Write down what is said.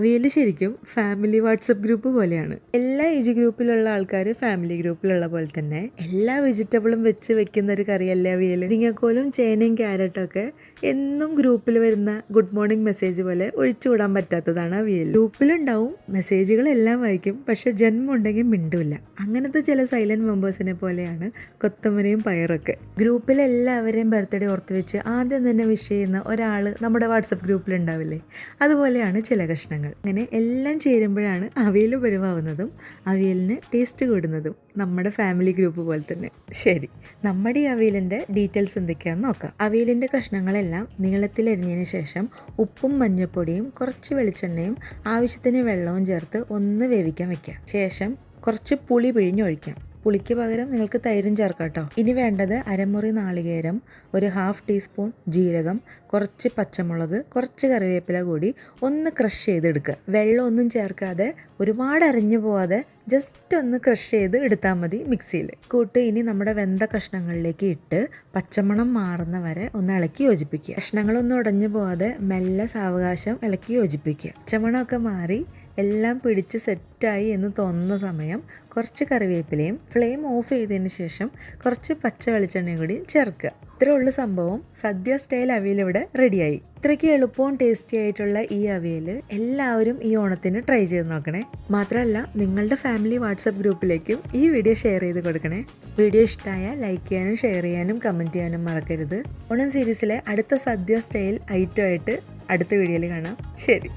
അവിയൽ ശരിക്കും family WhatsApp group പോലെയാണ്. എല്ലാ ഏജ് ഗ്രൂപ്പിലുള്ള ആൾക്കാർ ഫാമിലി ഗ്രൂപ്പിലുള്ള പോലെ തന്നെ എല്ലാ വെജിറ്റബിളും വെച്ച് വെക്കുന്ന ഒരു കറിയല്ലേ അവയിൽ മുരിങ്ങക്കോലും ചേനയും ക്യാരറ്റും ഒക്കെ എന്നും ഗ്രൂപ്പിൽ വരുന്ന ഗുഡ് മോർണിംഗ് മെസ്സേജ് പോലെ ഒഴിച്ചുവിടാൻ പറ്റാത്തതാണ് അവിയൽ ഗ്രൂപ്പിലുണ്ടാവും മെസ്സേജുകളെല്ലാം വായിക്കും പക്ഷെ ജന്മം ഉണ്ടെങ്കിൽ മിണ്ടില്ല. അങ്ങനത്തെ ചില സൈലന്റ് മെമ്പേഴ്സിനെ പോലെയാണ് കൊത്തമരയും പയറൊക്കെ. ഗ്രൂപ്പിൽ എല്ലാവരെയും ബർത്ത്ഡേ ഓർത്ത് വെച്ച് ആദ്യം തന്നെ വിഷ് ചെയ്യുന്ന ഒരാൾ നമ്മുടെ വാട്സപ്പ് ഗ്രൂപ്പിൽ ഉണ്ടാവില്ലേ? അതുപോലെയാണ് ചില കഷ്ണങ്ങൾ. അങ്ങനെ എല്ലാം ചേരുമ്പോഴാണ് അവിയൽ പരുവാവുന്നതും അവിയലിന് ടേസ്റ്റ് കൂടുന്നതും നമ്മുടെ ഫാമിലി ഗ്രൂപ്പ് പോലെ തന്നെ. ശരി നമ്മുടെ ഈ അവിയലിന്റെ ഡീറ്റെയിൽസ് എന്തൊക്കെയാണെന്ന് നോക്കാം. അവിയലിന്റെ കഷ്ണങ്ങളെല്ലാം നീളത്തിലരിഞ്ഞതിന് ശേഷം ഉപ്പും മഞ്ഞൾപ്പൊടിയും കുറച്ച് വെളിച്ചെണ്ണയും ആവശ്യത്തിന് വെള്ളവും ചേർത്ത് ഒന്ന് വേവിക്കാൻ വെക്കാം. ശേഷം കുറച്ച് പുളി പിഴിഞ്ഞൊഴിക്കാം. പുളിക്ക് പകരം നിങ്ങൾക്ക് തൈരും ചേർക്കാം കേട്ടോ ഇനി വേണ്ടത് അരമുറി നാളികേരം ഒരു ഹാഫ് ടീസ്പൂൺ ജീരകം കുറച്ച് പച്ചമുളക് കുറച്ച് കറിവേപ്പില കൂടി ഒന്ന് ക്രഷ് ചെയ്തെടുക്കുക. വെള്ളമൊന്നും ചേർക്കാതെ ഒരുപാട് അരഞ്ഞു പോവാതെ ജസ്റ്റ് ഒന്ന് ക്രഷ് ചെയ്ത് എടുത്താൽ മതി മിക്സിയിൽ കൂട്ട് ഇനി നമ്മുടെ വെന്ത കഷ്ണങ്ങളിലേക്ക് ഇട്ട് പച്ചമണം മാറുന്ന വരെ ഒന്ന് ഇളക്കി യോജിപ്പിക്കുക. കഷ്ണങ്ങളൊന്നും ഉടഞ്ഞു പോവാതെ മെല്ലെ സാവകാശം ഇളക്കി യോജിപ്പിക്കുക. പച്ചമണമൊക്കെ മാറി എല്ലാം പിടിച്ച് സെറ്റായി എന്ന് തോന്നുന്ന സമയം കുറച്ച് കറിവേപ്പിലയും ഫ്ലെയിം ഓഫ് ചെയ്തതിന് ശേഷം കുറച്ച് പച്ച വെളിച്ചെണ്ണയും കൂടി ചേർക്കുക. ഇത്രേ ഉള്ളൂ സംഭവം സദ്യ സ്റ്റൈൽ അവിയൽ ഇവിടെ റെഡിയായി ഇത്രയ്ക്ക് എളുപ്പവും ടേസ്റ്റി ആയിട്ടുള്ള ഈ അവിയൽ എല്ലാവരും ഈ ഓണത്തിന് ട്രൈ ചെയ്ത് നോക്കണേ. മാത്രമല്ല നിങ്ങളുടെ ഫാമിലി വാട്സപ്പ് ഗ്രൂപ്പിലേക്കും ഈ വീഡിയോ ഷെയർ ചെയ്ത് കൊടുക്കണേ. വീഡിയോ ഇഷ്ടമായ ലൈക്ക് ചെയ്യാനും ഷെയർ ചെയ്യാനും കമന്റ് ചെയ്യാനും മറക്കരുത്. ഓണം സീരീസിലെ അടുത്ത സദ്യ സ്റ്റൈൽ ഐറ്റമായിട്ട് അടുത്ത വീഡിയോയിൽ കാണാം. ശരി.